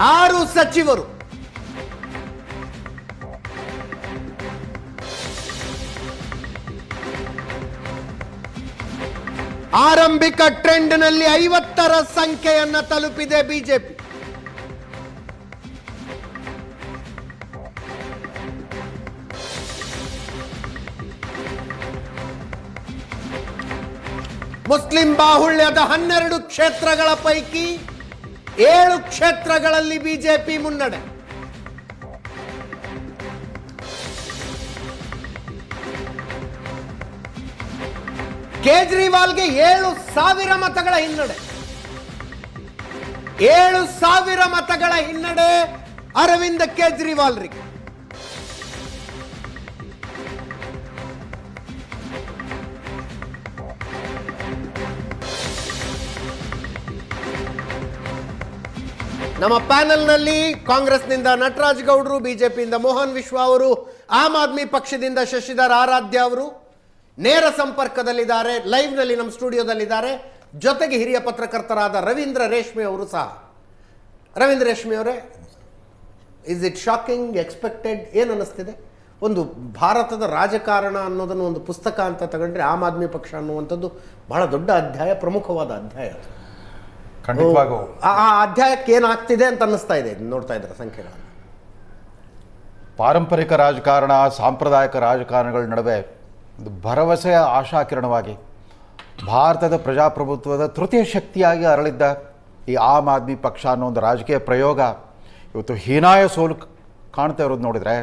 ಆರು ಸಚಿವರು. ಆರಂಭಿಕ ಟ್ರೆಂಡ್ನಲ್ಲಿ ಐವತ್ತರ ಸಂಖ್ಯೆಯನ್ನ ತಲುಪಿದೆ ಬಿಜೆಪಿ. ಮುಸ್ಲಿಂ ಬಾಹುಳ್ಯದ ಹನ್ನೆರಡು ಕ್ಷೇತ್ರಗಳ ಪೈಕಿ ಏಳು ಕ್ಷೇತ್ರಗಳಲ್ಲಿ ಬಿಜೆಪಿ ಮುನ್ನಡೆ. ಕೇಜ್ರಿವಾಲ್ಗೆ ಏಳು ಸಾವಿರ ಮತಗಳ ಹಿನ್ನಡೆ. ಏಳು ಸಾವಿರ ಮತಗಳ ಹಿನ್ನಡೆ ಅರವಿಂದ್ ಕೇಜ್ರಿವಾಲ್ರಿಗೆ. ನಮ್ಮ ಪ್ಯಾನೆಲ್ನಲ್ಲಿ ಕಾಂಗ್ರೆಸ್ನಿಂದ ನಟರಾಜ್ ಗೌಡರು, ಬಿಜೆಪಿಯಿಂದ ಮೋಹನ್ ವಿಶ್ವ ಅವರು, ಆಮ್ ಆದ್ಮಿ ಪಕ್ಷದಿಂದ ಶಶಿಧರ್ ಆರಾಧ್ಯ ಅವರು ನೇರ ಸಂಪರ್ಕದಲ್ಲಿದ್ದಾರೆ, ಲೈವ್ನಲ್ಲಿ ನಮ್ಮ ಸ್ಟುಡಿಯೋದಲ್ಲಿದ್ದಾರೆ. ಜೊತೆಗೆ ಹಿರಿಯ ಪತ್ರಕರ್ತರಾದ ರವೀಂದ್ರ ರೇಷ್ಮೆ ಅವರು ಸಹ. ರವೀಂದ್ರ ರೇಷ್ಮೆ ಅವರೇ ಇಸ್ ಇಟ್ ಶಾಕಿಂಗ್ ಎಕ್ಸ್ಪೆಕ್ಟೆಡ್ ಏನು ಅನ್ನಿಸ್ತಿದೆ? ಒಂದು ಭಾರತದ ರಾಜಕಾರಣ ಅನ್ನೋದನ್ನು ಒಂದು ಪುಸ್ತಕ ಅಂತ ತಗೊಂಡ್ರೆ ಆಮ್ ಆದ್ಮಿ ಪಕ್ಷ ಅನ್ನುವಂಥದ್ದು ಬಹಳ ದೊಡ್ಡ ಅಧ್ಯಾಯ, ಪ್ರಮುಖವಾದ ಅಧ್ಯಾಯ ಅದು. ಖಂಡಿತವಾಗೂ. ಆ ಆ ಅಧ್ಯಾಯಕ್ಕೆ ಏನಾಗ್ತಿದೆ ಅಂತ ಅನ್ನಿಸ್ತಾ ಇದೆ. ನೋಡ್ತಾ ಇದ್ರೆ ಸಂಖ್ಯೆಗಳನ್ನು? ಪಾರಂಪರಿಕ ರಾಜಕಾರಣ ಸಾಂಪ್ರದಾಯಿಕ ರಾಜಕಾರಣಗಳ ನಡುವೆ ಒಂದು ಭರವಸೆಯ ಆಶಾಕಿರಣವಾಗಿ ಭಾರತದ ಪ್ರಜಾಪ್ರಭುತ್ವದ ತೃತೀಯ ಶಕ್ತಿಯಾಗಿ ಅರಳಿದ್ದ ಈ ಆಮ್ ಆದ್ಮಿ ಪಕ್ಷ ಅನ್ನೋ ಒಂದು ರಾಜಕೀಯ ಪ್ರಯೋಗ ಇವತ್ತು ಹೀನಾಯ ಸೋಲು ಕಾಣ್ತಾ ಇರೋದು ನೋಡಿದರೆ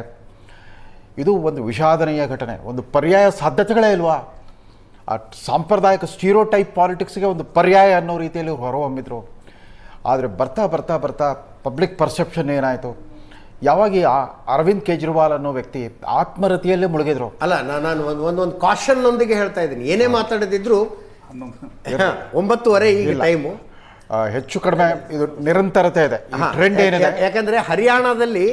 ಇದು ಒಂದು ವಿಷಾದನೀಯ ಘಟನೆ ಒಂದು ಪರ್ಯಾಯ ಸಾಧ್ಯತೆಗಳೇ ಇಲ್ವಾ? ಆ ಸಾಂಪ್ರದಾಯಿಕ ಸ್ಟೀರೋ ಟೈಪ್ ಪಾಲಿಟಿಕ್ಸ್ಗೆ ಒಂದು ಪರ್ಯಾಯ ಅನ್ನೋ ರೀತಿಯಲ್ಲಿ ಹೊರಹೊಮ್ಮಿದ್ರು. ಆದರೆ ಬರ್ತಾ ಬರ್ತಾ ಬರ್ತಾ ಪಬ್ಲಿಕ್ ಪರ್ಸೆಪ್ಷನ್ ಏನಾಯಿತು? ಯಾವಾಗ ಅರವಿಂದ್ ಕೇಜ್ರಿವಾಲ್ ಅನ್ನೋ ವ್ಯಕ್ತಿ ಆತ್ಮರತಿಯಲ್ಲೇ ಮುಳುಗಿದ್ರು. ಅಲ್ಲ ನಾನು ಒಂದು ಒಂದೊಂದು ಕಾಶನ್ ನೊಂದಿಗೆ ಹೇಳ್ತಾ ಇದ್ದೀನಿ. ಏನೇ ಮಾತಾಡಿದ್ರು ಒಂಬತ್ತುವರೆ ಈಗ. ಟೈಮು ಹೆಚ್ಚು ಕಡಿಮೆ ಇದು ನಿರಂತರತೆ ಇದೆ. ಟ್ರೆಂಡ್ ಏನಿದೆ? ಯಾಕಂದ್ರೆ ಹರಿಯಾಣದಲ್ಲಿ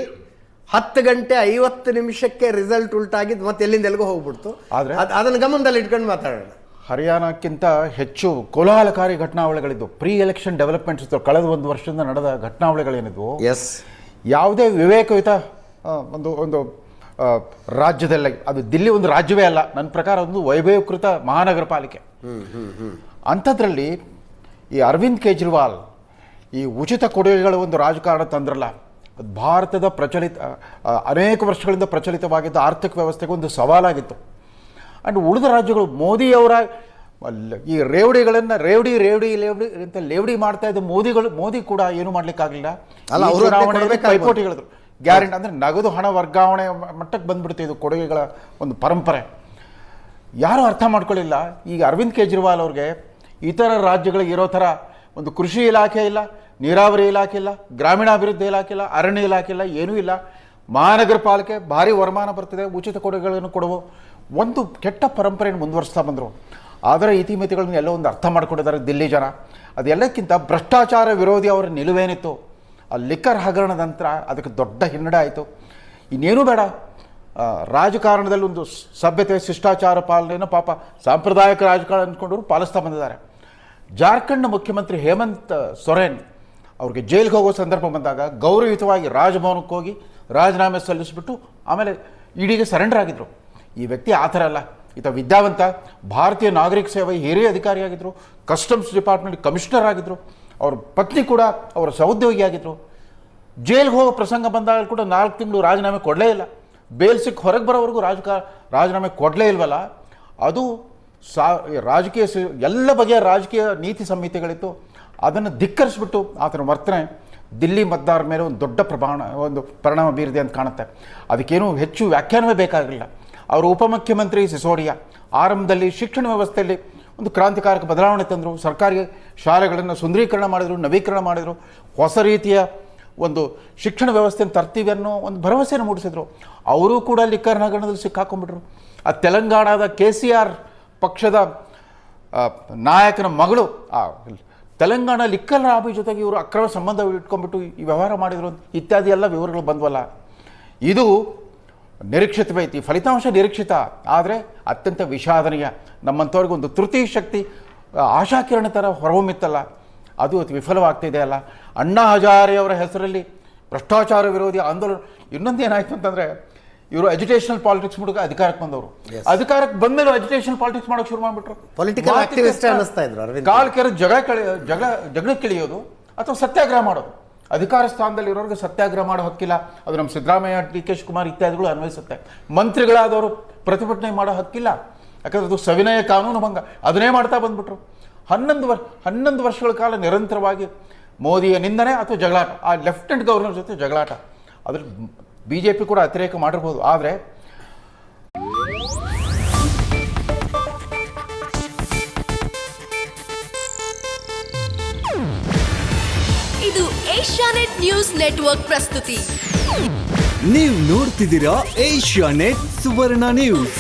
ಹತ್ತು ಗಂಟೆ ಐವತ್ತು ನಿಮಿಷಕ್ಕೆ ರಿಸಲ್ಟ್ ಉಲ್ಟಾಗಿದ್ದು ಮತ್ತೆ ಎಲ್ಲಿಂದ ಎಲ್ಲಿಗೂ ಹೋಗ್ಬಿಡ್ತು. ಆದ್ರೆ- ಅದನ್ನು ಅದನ್ನ ಗಮನದಲ್ಲಿ ಇಟ್ಕೊಂಡು ಮಾತಾಡೋಣ. ಹರಿಯಾಣಕ್ಕಿಂತ ಹೆಚ್ಚು ಕೋಲಾಹಲಕಾರಿ ಘಟನಾವಳಿಗಳಿದ್ದು ಪ್ರೀ ಎಲೆಕ್ಷನ್ ಡೆವಲಪ್ಮೆಂಟ್ಸ್ ಇತ್ತು. ಕಳೆದ ಒಂದು ವರ್ಷದಿಂದ ನಡೆದ ಘಟನಾವಳಿಗಳೇನಿದ್ವು? ಎಸ್ ಯಾವುದೇ ವಿವೇಕಯುತ ಆ, ಒಂದು ಒಂದು ಆ, ರಾಜ್ಯದಲ್ಲಿ. ಅದು ದಿಲ್ಲಿ ಒಂದು ರಾಜ್ಯವೇ ಅಲ್ಲ. ನನ್ನ ಪ್ರಕಾರ ಒಂದು ವೈಭವೀಕೃತ ಮಹಾನಗರ ಪಾಲಿಕೆ ಅಂಥದ್ರಲ್ಲಿ ಈ ಅರವಿಂದ್ ಕೇಜ್ರಿವಾಲ್ ಈ ಉಚಿತ ಕೊಡುಗೆಗಳ ಒಂದು ರಾಜಕಾರಣ ತಂದ್ರಲ್ಲ. ಭಾರತದ ಪ್ರಚಲಿತ ಅನೇಕ ವರ್ಷಗಳಿಂದ ಪ್ರಚಲಿತವಾಗಿದ್ದ ಆರ್ಥಿಕ ವ್ಯವಸ್ಥೆಗೆ ಒಂದು ಸವಾಲಾಗಿತ್ತು. ಆ್ಯಂಡ್ ಉಳಿದ ರಾಜ್ಯಗಳು ಮೋದಿಯವರ ಅವರ ಈ ರೇವಡಿಗಳನ್ನು ರೇವಡಿ ರೇವಡಿ ಲೇವಡಿ ಅಂತ ಲೇವಡಿ ಮಾಡ್ತಾ ಇದ್ದ ಮೋದಿಗಳು ಮೋದಿ ಕೂಡ ಏನು ಮಾಡ್ಲಿಕ್ಕಾಗಲಿಲ್ಲ? ಅಲ್ಲ, ಅವರು ಚುನಾವಣೆಯಲ್ಲಿ ಪೈಪೋಟಿಗಳಿದ್ರು. ಗ್ಯಾರಂಟಿ ಅಂದ್ರೆ ನಗದು ಹಣ ವರ್ಗಾವಣೆ ಮಟ್ಟಕ್ಕೆ ಬಂದ್ಬಿಡುತ್ತೆ ಇದು ಕೊಡುಗೆಗಳ ಒಂದು ಪರಂಪರೆ. ಯಾರೂ ಅರ್ಥ ಮಾಡ್ಕೊಳ್ಳಿಲ್ಲ ಈಗ ಅರವಿಂದ್ ಕೇಜ್ರಿವಾಲ್ ಅವ್ರಿಗೆ ಇತರ ರಾಜ್ಯಗಳಿಗೆ ಇರೋ ಥರ ಒಂದು ಕೃಷಿ ಇಲಾಖೆ ಇಲ್ಲ ನೀರಾವರಿ ಇಲಾಖೆ ಇಲ್ಲ, ಗ್ರಾಮೀಣಾಭಿವೃದ್ಧಿ ಇಲಾಖೆ ಇಲ್ಲ, ಅರಣ್ಯ ಇಲಾಖೆ ಇಲ್ಲ, ಏನೂ ಇಲ್ಲ. ಮಹಾನಗರ ಪಾಲಿಕೆ ಭಾರಿ ವರಮಾನ ಬರ್ತಿದೆ, ಉಚಿತ ಕೊಡುಗೆಗಳನ್ನು ಕೊಡುವ ಒಂದು ಕೆಟ್ಟ ಪರಂಪರೆಯನ್ನು ಮುಂದುವರಿಸ್ತಾ ಬಂದರು. ಆದರೆ ಇತಿಮಿತಿಗಳನ್ನ ಎಲ್ಲ ಒಂದು ಅರ್ಥ ಮಾಡ್ಕೊಂಡಿದ್ದಾರೆ ದಿಲ್ಲಿ ಜನ. ಅದೆಲ್ಲಕ್ಕಿಂತ ಭ್ರಷ್ಟಾಚಾರ ವಿರೋಧಿ ಅವರ ನಿಲುವೇನಿತ್ತು? ಆ ಲಿಕ್ಕರ್ ಹಗರಣ ನಂತರ ಅದಕ್ಕೆ ದೊಡ್ಡ ಹಿನ್ನಡೆ ಆಯಿತು. ಇನ್ನೇನು ಬೇಡ. ರಾಜಕಾರಣದಲ್ಲಿ ಒಂದು ಸಭ್ಯತೆ, ಶಿಷ್ಟಾಚಾರ ಪಾಲನೆಯನ್ನು ಪಾಪ ಸಾಂಪ್ರದಾಯಿಕ ರಾಜಕಾರಣ ಅಂದ್ಕೊಂಡವರು ಪಾಲಿಸ್ತಾ ಬಂದಿದ್ದಾರೆ. ಜಾರ್ಖಂಡ್ನ ಮುಖ್ಯಮಂತ್ರಿ ಹೇಮಂತ್ ಸೊರೇನ್ ಅವ್ರಿಗೆ ಜೈಲಿಗೆ ಹೋಗೋ ಸಂದರ್ಭ ಬಂದಾಗ ಗೌರವಯುತವಾಗಿ ರಾಜಭವನಕ್ಕೆ ಹೋಗಿ ರಾಜೀನಾಮೆ ಸಲ್ಲಿಸಿಬಿಟ್ಟು ಆಮೇಲೆ ಇಡಿಗೆ ಸರೆಂಡರ್ ಆಗಿದ್ದರು ಈ ವ್ಯಕ್ತಿ ಆ ಥರ ಅಲ್ಲ. ಈತ ವಿದ್ಯಾವಂತ, ಭಾರತೀಯ ನಾಗರಿಕ ಸೇವೆ ಹಿರಿಯ ಅಧಿಕಾರಿಯಾಗಿದ್ದರು ಕಸ್ಟಮ್ಸ್ ಡಿಪಾರ್ಟ್ಮೆಂಟ್ ಕಮಿಷನರ್ ಆಗಿದ್ದರು ಅವ್ರ ಪತ್ನಿ ಕೂಡ ಅವರ ಸಹೋದ್ಯೋಗಿ ಆಗಿದ್ದರು ಜೈಲಿಗೆ ಹೋಗೋ ಪ್ರಸಂಗ ಬಂದಾಗ ಕೂಡ ನಾಲ್ಕು ತಿಂಗಳು ರಾಜೀನಾಮೆ ಕೊಡಲೇ ಇಲ್ಲ. ಬೇಲ್ ಹೊರಗೆ ಬರೋವರೆಗೂ ರಾಜಕಾರ ರಾಜೀನಾಮೆ ಕೊಡಲೇ ಇಲ್ವಲ್ಲ? ಅದು ಸಾ ರಾಜಕೀಯ ಎಲ್ಲ ಬಗೆಯ ರಾಜಕೀಯ ನೀತಿ ಸಂಹಿತೆಗಳಿತ್ತು. ಅದನ್ನು ಧಿಕ್ಕರಿಸ್ಬಿಟ್ಟು ಆತನ ವರ್ತನೆ ದಿಲ್ಲಿ ಮತದಾರರ ಮೇಲೆ ಒಂದು ದೊಡ್ಡ ಪ್ರಮಾಣ, ಒಂದು ಪರಿಣಾಮ ಬೀರಿದೆ ಅಂತ ಕಾಣುತ್ತೆ. ಅದಕ್ಕೇನು ಹೆಚ್ಚು ವ್ಯಾಖ್ಯಾನವೇ ಬೇಕಾಗಿಲ್ಲ. ಅವರು ಉಪಮುಖ್ಯಮಂತ್ರಿ ಸಿಸೋಡಿಯಾ, ಆರಂಭದಲ್ಲಿ ಶಿಕ್ಷಣ ವ್ಯವಸ್ಥೆಯಲ್ಲಿ ಒಂದು ಕ್ರಾಂತಿಕಾರಕ ಬದಲಾವಣೆ ತಂದರು. ಸರ್ಕಾರಿ ಶಾಲೆಗಳನ್ನು ಸುಂದರೀಕರಣ ಮಾಡಿದರು, ನವೀಕರಣ ಮಾಡಿದರು. ಹೊಸ ರೀತಿಯ ಒಂದು ಶಿಕ್ಷಣ ವ್ಯವಸ್ಥೆಯನ್ನು ತರ್ತೀವಿ ಅನ್ನೋ ಒಂದು ಭರವಸೆಯನ್ನು ಮೂಡಿಸಿದ್ರು. ಅವರು ಕೂಡ ಲಿಕ್ಕರ್ ಹಗರಣದಲ್ಲಿ ಸಿಕ್ಕಾಕೊಂಡ್ಬಿಟ್ರು. ಆ ತೆಲಂಗಾಣದ ಕೆ ಸಿ ಆರ್ ಪಕ್ಷದ ನಾಯಕನ ಮಗಳು ತೆಲಂಗಾಣ ಲಿಕ್ಕಲ್ ರಾಬಿ ಜೊತೆಗೆ ಇವರು ಅಕ್ರಮ ಸಂಬಂಧ ಇಟ್ಕೊಂಡ್ಬಿಟ್ಟು ಈ ವ್ಯವಹಾರ ಮಾಡಿದ್ರು ಇತ್ಯಾದಿ ಎಲ್ಲ ವಿವರಗಳು ಬಂದ್ವಲ್ಲ. ಇದು ನಿರೀಕ್ಷಿತವೈತಿ ಫಲಿತಾಂಶ ನಿರೀಕ್ಷಿತ, ಆದರೆ ಅತ್ಯಂತ ವಿಷಾದನೀಯ. ನಮ್ಮಂಥವ್ರಿಗೆ ಒಂದು ತೃತೀಯ ಶಕ್ತಿ ಆಶಾಕಿರಣ ಥರ ಹೊರಹೊಮ್ಮಿತ್ತಲ್ಲ. ಅದು ಅತಿ ವಿಫಲವಾಗ್ತಿದೆ ಅಲ್ಲ. ಅಣ್ಣಾ ಹಜಾರೆಯವರ ಹೆಸರಲ್ಲಿ ಭ್ರಷ್ಟಾಚಾರ ವಿರೋಧಿ ಆಂದೋಲನ ಇನ್ನೊಂದು ಏನಾಯ್ತು ಅಂತಂದ್ರೆ ಇವರು ಎಜುಕೇಷನಲ್ ಪಾಲಿಟಿಕ್ಸ್ ಮುಡುಗ ಅಧಿಕಾರಕ್ಕೆ ಬಂದವರು. ಅಧಿಕಾರಕ್ಕೆ ಬಂದ್ಮೇಲೆ ಎಜುಕೇಷನ್ ಪಾಲಿಟಿಕ್ಸ್ ಮಾಡೋಕೆ ಶುರು ಮಾಡಿಬಿಟ್ರು. ಪೊಲಿಟಿಕಲ್ ಅನ್ನಿಸ್ತಾ ಇದ್ರು ಕಾಲ್ ಕೆರೆ ಜಗಳ ಕಳಿ ಜಗಳ ಜಗಳಕ್ಕಿಳಿಯೋದು ಅಥವಾ ಸತ್ಯಾಗ್ರಹ ಮಾಡೋದು. ಅಧಿಕಾರ ಸ್ಥಾನದಲ್ಲಿ ಇರೋರಿಗೆ ಸತ್ಯಾಗ್ರಹ ಮಾಡೋ ಹಕ್ಕಿಲ್ಲ. ಅದು ನಮ್ಮ ಸಿದ್ದರಾಮಯ್ಯ ಡಿ ಕೆ ಶಿವಕುಮಾರ್ ಇತ್ಯಾದಿಗಳು ಅನ್ವಯಿಸುತ್ತೆ. ಮಂತ್ರಿಗಳಾದವರು ಪ್ರತಿಭಟನೆ ಮಾಡೋ ಹಕ್ಕಿಲ್ಲ. ಯಾಕಂದ್ರೆ ಅದು ಸವಿನಯ ಕಾನೂನು ಭಂಗ. ಅದನ್ನೇ ಮಾಡ್ತಾ ಬಂದ್ಬಿಟ್ರು. ಹನ್ನೊಂದು ವರ್ಷ ಹನ್ನೊಂದು ವರ್ಷಗಳ ಕಾಲ ನಿರಂತರವಾಗಿ ಮೋದಿಯ ನಿಂದನೆ ಅಥವಾ ಜಗಳಾಟ. ಆ ಲೆಫ್ಟಿನೆಂಟ್ ಗವರ್ನರ್ ಜೊತೆ ಜಗಳಾಟ. ಅದ್ರ ಬಿ ಜೆ ಪಿ ಕೂಡ ಅತಿರೇಕ ಮಾಡಿರ್ಬೋದು ಆದರೆ ಇದು ಏಷ್ಯಾನೆಟ್ ನ್ಯೂಸ್ ನೆಟ್ವರ್ಕ್ ಪ್ರಸ್ತುತಿ. ನೀವು ನೋಡ್ತಿದ್ದೀರಾ ಏಷ್ಯಾನೆಟ್ ಸುವರ್ಣ ನ್ಯೂಸ್.